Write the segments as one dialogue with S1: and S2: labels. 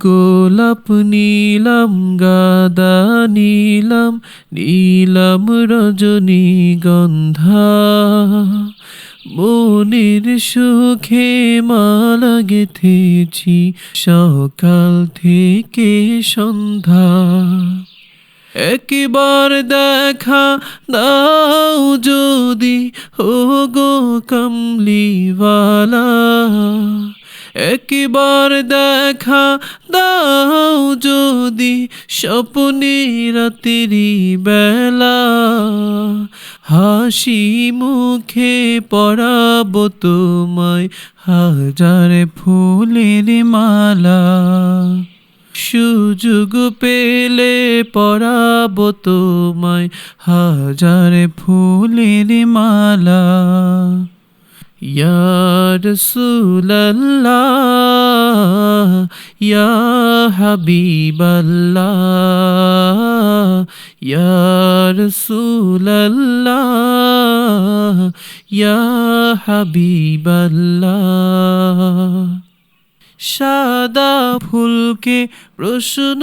S1: গোলাপ নীলাম, গাদা নীলাম নীলাম রজনীগন্ধা। মনের সুখে মালা গেথেছি সকাল থেকে সন্ধ্যা। একবার দেখা দাও যদি ও গো কমলিওয়ালা। একবার দেখা দাও যদি স্বপ্নে রাতেরি বেলা। হাসি মুখে পড়াবো তোমায় হাজার ফুলের মালা। সুযোগ পেলে পড়াবো তোমায় হাজার ফুলের মালা। ইয়া রসুলাল্লাহ ইয়া হাবিবাল্লাহ ইয়া রসুলাল্লাহ ইয়া হাবিবাল্লাহ সাদা ফুলকে প্রশ্ন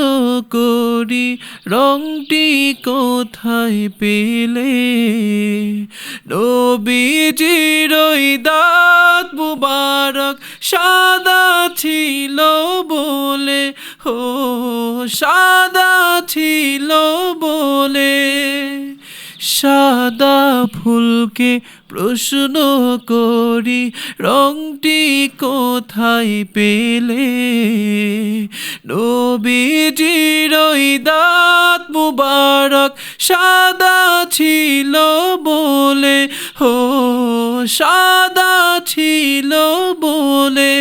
S1: করি, রংটি কোথায় পেলে? নবীজির মুবারক সাদা ছিল বলে, ও সাদা ছিল বলে। সাদা ফুলকে প্রশ্ন করি, রংটি কোথায় পেলে? নবীজির দাঁত মুবারক সাদা ছিল বলে হো সাদা ছিল বলে,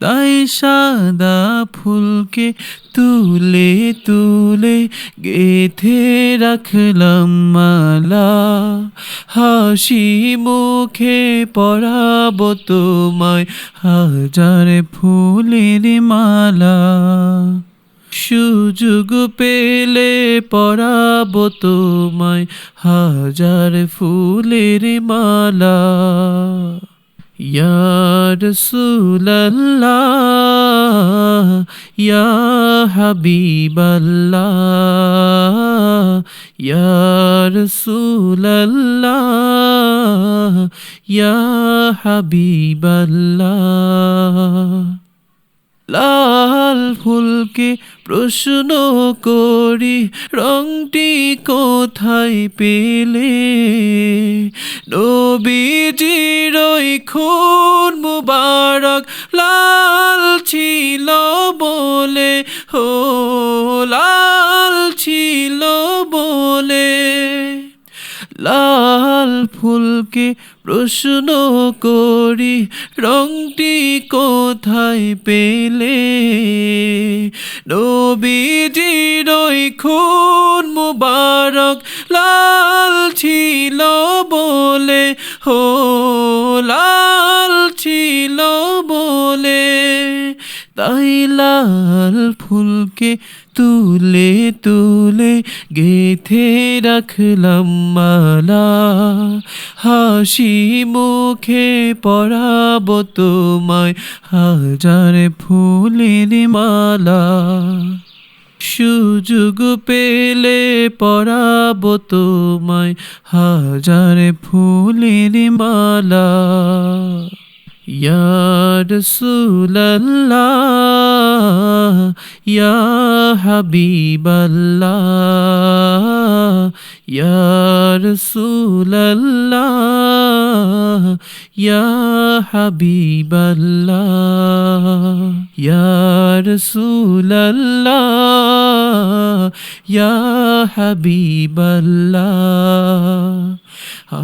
S1: তাই সাদা ফুলকে তুলে তুলে গেথে রাখলাম মালা। হাসি মুখে পড়াবো তোমায় হাজার ফুলের মালা। সুযোগ পেলে পড়াবো তোমায় হাজার ফুলের মালা। ইয়া রসুলাল্লাহ ইয়া হাবিবাল্লাহ ইয়া রসুলাল্লাহ ইয়া হাবিবাল্লাহ। লাল ফুলকে প্রশ্ন করি রংটি কোথায় পেলে? নবীজির খুন মুবারক লাল ছিল লাল ফুলকে প্রশ্ন করি, রংটি কোথায় পেলে? নবীজির ওই খুন মুবারক লাল ছিল বলে, হো, লাল ছিল বলে। তাই লাল ফুলকে তুলে তুলে। গেথে রাখলাম মালা, হাসি মুখে পড়াবো তোমায়, হাজার ফুলের মালা। সুযোগ পেলে পড়াবো তোমায়, হাজার ফুলের মালা। ইয়া রসুলাল্লাহ ইয়া হাবিবাল্লাহ ইয়া রসুলাল্লাহ ইয়া হাবিবাল্লাহ ইয়া রসুলাল্লাহ ইয়া হাবিবাল্লাহ আ